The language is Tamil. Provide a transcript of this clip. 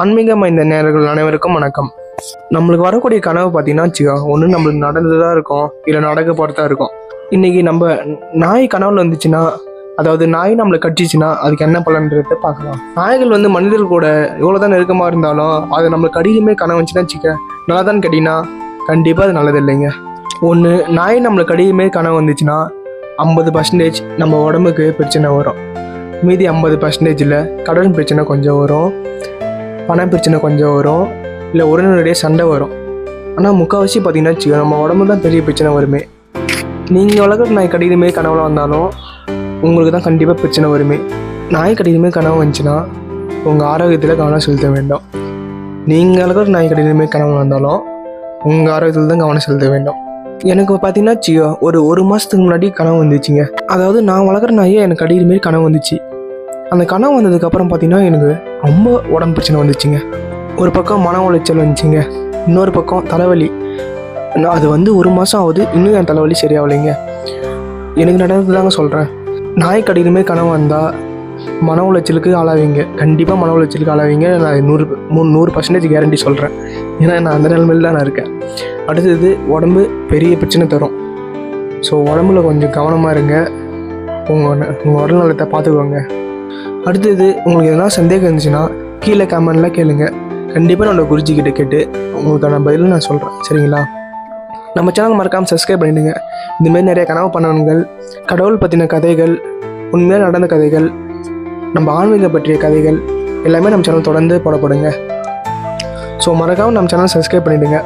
ஆன்மீகம் இந்த நேரங்கள் அனைவருக்கும் வணக்கம். நம்மளுக்கு வரக்கூடிய கனவு பார்த்தீங்கன்னா வச்சுக்கோ ஒன்று நம்மளுக்கு நடந்ததாக இருக்கும் இல்லை நடக்க போகிறதா இருக்கும். இன்னைக்கு நம்ம நாய் கனவுல வந்துச்சுன்னா அதாவது நாய் நம்மளை கடிச்சிச்சுன்னா அதுக்கு என்ன பலன்றதை பார்க்கலாம். நாய்கள் வந்து மனிதர்கள் கூட எவ்வளோ தான் நெருக்கமாக இருந்தாலும் அது நம்மளுக்கு கடிக்குமே கனவு வந்துச்சுன்னா வச்சுக்க நல்லா தான் கடினா கண்டிப்பாக அது நல்லது இல்லைங்க ஒன்று நாய் நம்மளுக்கு கடிக்குமே கனவு வந்துச்சுன்னா ஐம்பது பர்சன்டேஜ் நம்ம உடம்புக்கு பிரச்சனை வரும். மீதி ஐம்பது பர்சன்டேஜில் கடன் பிரச்சனை கொஞ்சம் வரும். பண பிரச்சனை கொஞ்சம் வரும் இல்லை உடனடியே சண்டை வரும். ஆனால் முக்கால்வாசி பார்த்தீங்கன்னா வச்சுக்கோ நம்ம உடம்பு தான் பெரிய பிரச்சனை வருமே. நீங்கள் வளர்க்குற நாய் கடிக்குமே கனவுல வந்தாலும் உங்களுக்கு தான் கண்டிப்பாக பிரச்சனை வருமே. நாய் கடிக்குமே கனவு வந்துச்சுன்னா உங்கள் ஆரோக்கியத்தில் கவனம் செலுத்த வேண்டும். நீங்கள் வளர்க்குற நாய் கடிக்குமே கனவு வந்தாலும் உங்கள் ஆரோக்கியத்தில் தான் கவனம் செலுத்த வேண்டும். எனக்கு பார்த்தீங்கன்னா வச்சுக்கோ ஒரு ஒரு மாதத்துக்கு முன்னாடி கனவு வந்துச்சுங்க. அதாவது நான் வளர்க்குற நாயே எனக்கு கடிக்கிற மாரி கனவு வந்துச்சு. அந்த கனவு வந்ததுக்கப்புறம் பார்த்தீங்கன்னா எனக்கு ரொம்ப உடம்பு பிரச்சனை வந்துச்சுங்க. ஒரு பக்கம் மன உளைச்சல் வந்துச்சுங்க. இன்னொரு பக்கம் தலைவலி. நான் அது வந்து ஒரு மாதம் ஆகுது. இன்னும் என் தலைவலி சரியாகலைங்க. எனக்கு நடந்தது தாங்க சொல்கிறேன் நாய் கடியிலுமே கனவு வந்தால் மன உளைச்சலுக்கு ஆளாவீங்க. கண்டிப்பாக மன உளைச்சலுக்கு ஆளாவீங்க. நான் நூறு மூணு நூறு பர்சன்டேஜ் கேரண்டி சொல்கிறேன் ஏன்னா நான் அந்த நிலைமையில் தான் நான் இருக்கேன். அடுத்தது உடம்பு பெரிய பிரச்சனை தரும். ஸோ உடம்புல கொஞ்சம் கவனமாக இருங்க. உங்கள் உங்கள் உடல் நலத்தை பார்த்துக்கோங்க. அடுத்தது உங்களுக்கு எதனா சந்தேகம் இருந்துச்சுன்னா கீழே கமெண்ட்லாம் கேளுங்க. கண்டிப்பாக நான் குருஜி கிட்ட கேட்டு உங்களுக்கான பதிலும் நான் சொல்கிறேன் சரிங்களா? நம்ம சேனல் மறக்காமல் சப்ஸ்கிரைப் பண்ணிடுங்க. இந்தமாரி நிறைய கனவு பண்ணவன்கள் கடவுள் பற்றின கதைகள் உண்மையாக நடந்த கதைகள் நம்ம ஆன்மீகம் பற்றிய கதைகள் எல்லாமே நம்ம சேனல் தொடர்ந்து போடப்படுங்க. ஸோ மறக்காமல் நம்ம சேனல் சப்ஸ்கிரைப் பண்ணிவிடுங்க